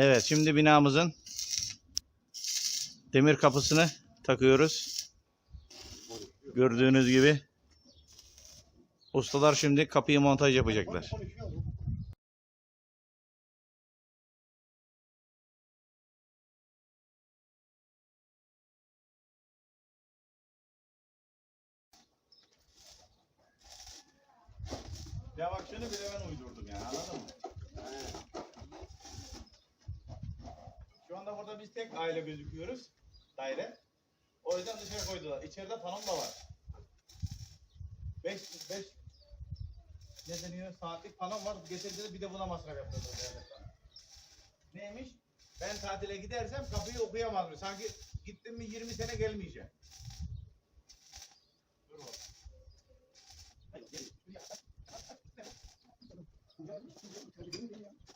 Evet şimdi binamızın demir kapısını takıyoruz. Gördüğünüz gibi. Ustalar şimdi kapıyı montaj yapacaklar. Ya bak şunu bile ben uydurdum yani anladın mı? Şu anda burada biz tek aile gözüküyoruz. Daire. O yüzden dışarı koydular. İçeride panom da var. 5 5 ne deniyor? Saatlik panom var. Getirdiler bir de buna masraf yaptırdılar devlet bana. Neymiş? Ben tatile gidersem kapıyı okuyamaz mı? Sanki gittim mi 20 sene gelmeyeceğim. Dur gel.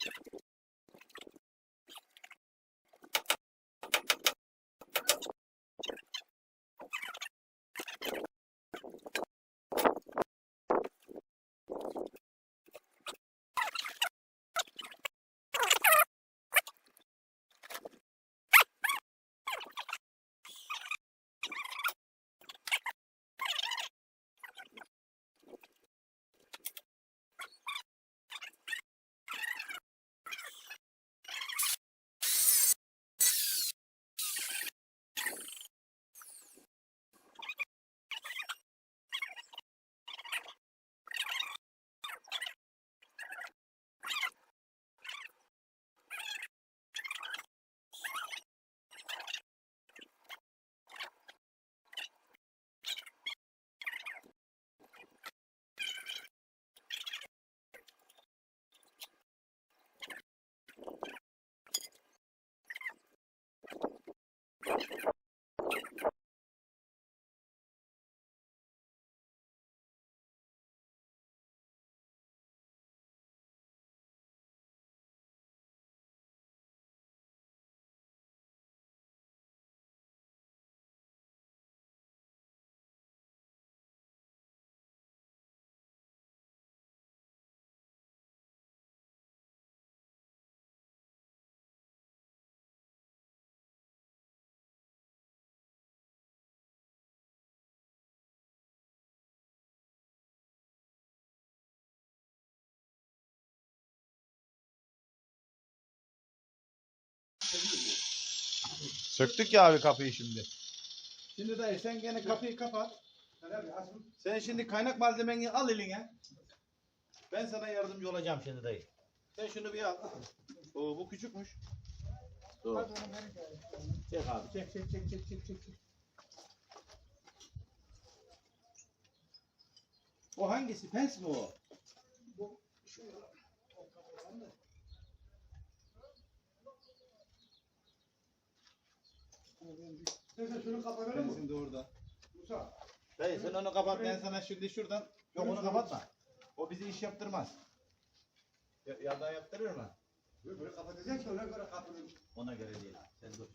different Söktük ya abi kapıyı şimdi. Şimdi dayı sen gene kapıyı kapat. Sen şimdi kaynak malzemeni al eline. Ben sana yardımcı olacağım şimdi dayı. Sen şunu bir al. Oo, bu küçükmüş. Dur. Çek abi çek çek çek çek çek çek. çek. O hangisi? Pens mi o? Neyse şunu kapatalım mı? şimdi orada. Musa. Dayı sen onu kapat ben sana şimdi şuradan. Yok onu kapatma. O bize iş yaptırmaz. Ya, yandan yaptırır mı? Böyle kapatacak ki ona göre kapatın. Ona göre değil. Sen dur.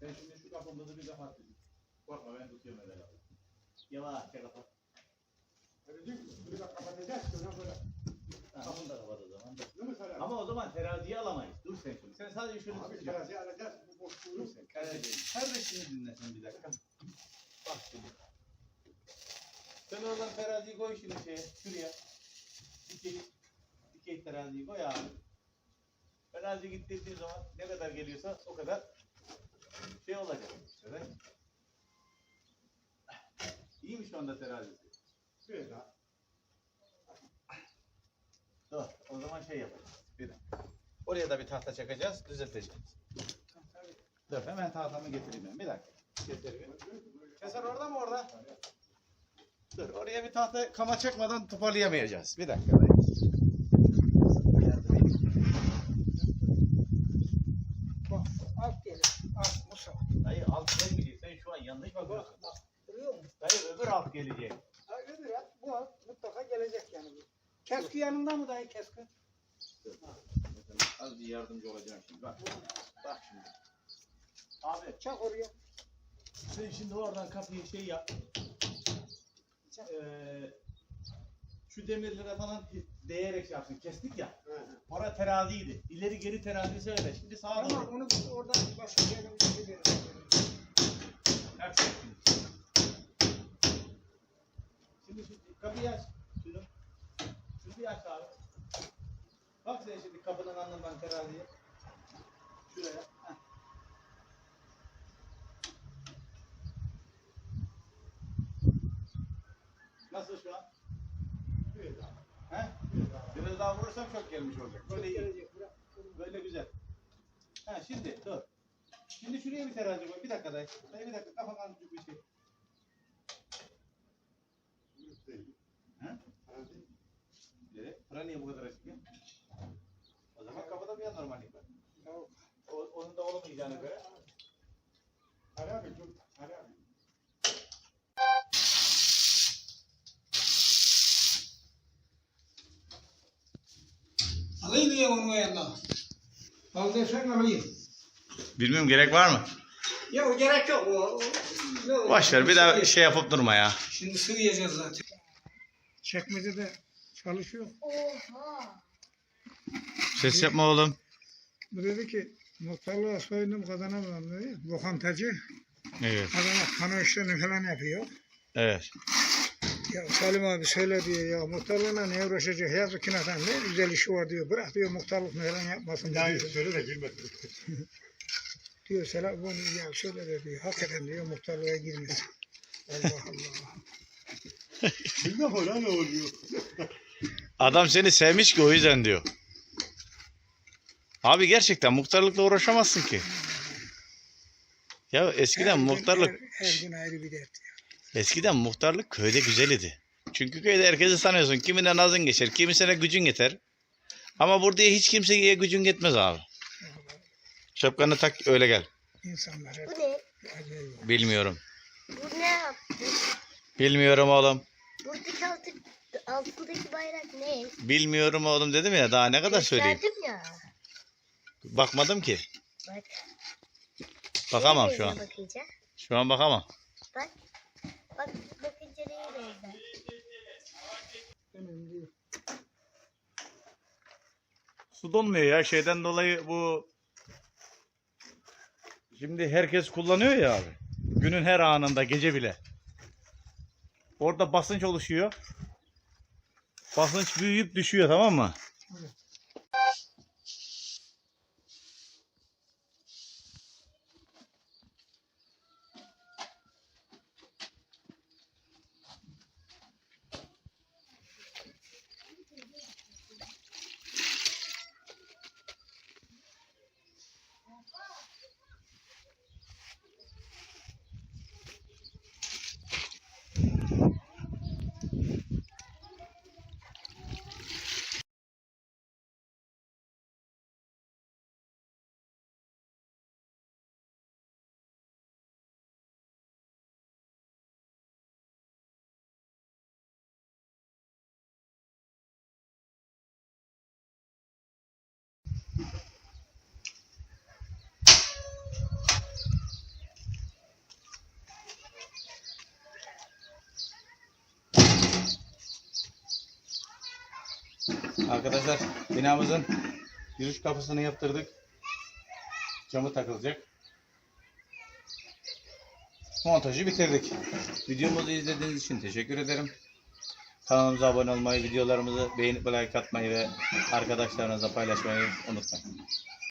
Sen şimdi şu kapımızı bir kapat. Korkma ben tutuyorum öyle kapıyı. Yavaşça kapat. Öyle değil mi? Böyle bak kapatacak ki ona göre. Onu da kapat o zaman. Ama o zaman teraziyi alamayız. Dur sen şimdi. Sen sadece şunu Abi tutacaksın. terazi alacağız. Sen. Kardeşim. Kardeşini dinle sen bir dakika. Bak şimdi. Sen oradan teraziyi koy şimdi şeye. Şuraya. Dikey. Dikey teraziyi koy abi. Terazi gittirdiği zaman ne kadar geliyorsa o kadar şey olacak. Evet. İyi mi şu anda terazisi? Şöyle daha. Dur. O zaman şey yapacağız. Bir dakika. Oraya da bir tahta çakacağız. Düzelteceğiz. Dur hemen tahtamı getireyim ben. Bir dakika. Getireyim. Keser orada mı orada? Dur oraya bir tahta kama çakmadan toparlayamayacağız. Bir dakika. dayı. Alt gelmeyecek. Sen şu an yanlış bakıyorsun. Dayı öbür alt gelecek. Ha öbür alt bu alt mutlaka gelecek yani. bu. Keski yanında mı dayı keski? Az bir yardımcı olacağım şimdi. Bak. Bak şimdi. Abi Çak oraya. sen şimdi oradan kapıyı şey yap. Ee, şu demirlere falan değerek şey yapsın. Kestik ya. Hı hı. Ora teraziydi. İleri geri terazisi öyle. Şimdi sağa Tamam doğru. onu biz oradan başka yerimize gidelim. Ters çek şimdi. Şu kapıyı aç. Şunu. Şunu bir aç abi. Bak sen şimdi kapının alnından teraziye. Şuraya. Nasıl şu an? Şöyle daha. He? Biraz daha vurursam çok gelmiş olacak. Böyle iyi. Böyle güzel. Ha şimdi dur. Şimdi şuraya bir terazi koy. Bir dakika dayı. Dayı bir dakika kafan azıcık bir şey. He? Terazi. Nereye? Fıra niye bu kadar açık ya? O zaman kapıda bir anormallik var. Yok. O, onun da olamayacağına göre. Ali abi dur. Ali abi. Alayım ya onun yanına. Al desen alayım. Bilmiyorum gerek var mı? Ya o gerek yok. O, o? Boş ver bir daha şey yapıp durma ya. Şimdi sıvayacağız zaten. Çekmece de çalışıyor. Ses yapma oğlum. Bu dedi ki muhtarlığa soyundum kazanamam dedi. Lokantacı. Evet. Adama pano işlerini falan yapıyor. Evet. Ya Salim abi söyle diyor ya muhtarlığına ne uğraşacak yazık kinatan ne güzel işi var diyor. Bırak diyor muhtarlık falan yapmasın Ya diyor. söyle de girme. Diyor Selam bunu ya söyle de diyor. Hakikaten diyor muhtarlığa girmesin. Allah Allah. Bilmem ona ne oluyor. Adam seni sevmiş ki o yüzden diyor. Abi gerçekten muhtarlıkla uğraşamazsın ki. Ya eskiden Her gün- muhtarlık Her, her gün ayrı bir dert. Eskiden muhtarlık köyde güzel idi. Çünkü köyde herkesi tanıyorsun. Kimine nazın geçer, kimisine gücün yeter. Ama burada hiç kimseye gücün yetmez abi. Şapkanı tak öyle gel. İnsanlar hep Bu ne? Bilmiyorum. Bu ne yaptı? Bilmiyorum oğlum. Buradaki altı, altındaki bayrak ne? Bilmiyorum oğlum dedim ya daha ne kadar söyleyeyim. Gösterdim ya. Bakmadım ki. Bak. Bakamam şu an. Bakınca. Şu an bakamam. Bak. Bak bakınca neye benzer? Önemli değil. Su donmuyor ya şeyden dolayı bu şimdi herkes kullanıyor ya abi. Günün her anında gece bile. Orada basınç oluşuyor. Basınç büyüyüp düşüyor tamam mı? Arkadaşlar binamızın giriş kapısını yaptırdık. Camı takılacak. Montajı bitirdik. Videomuzu izlediğiniz için teşekkür ederim. Kanalımıza abone olmayı, videolarımızı beğenip like atmayı ve arkadaşlarınızla paylaşmayı unutmayın.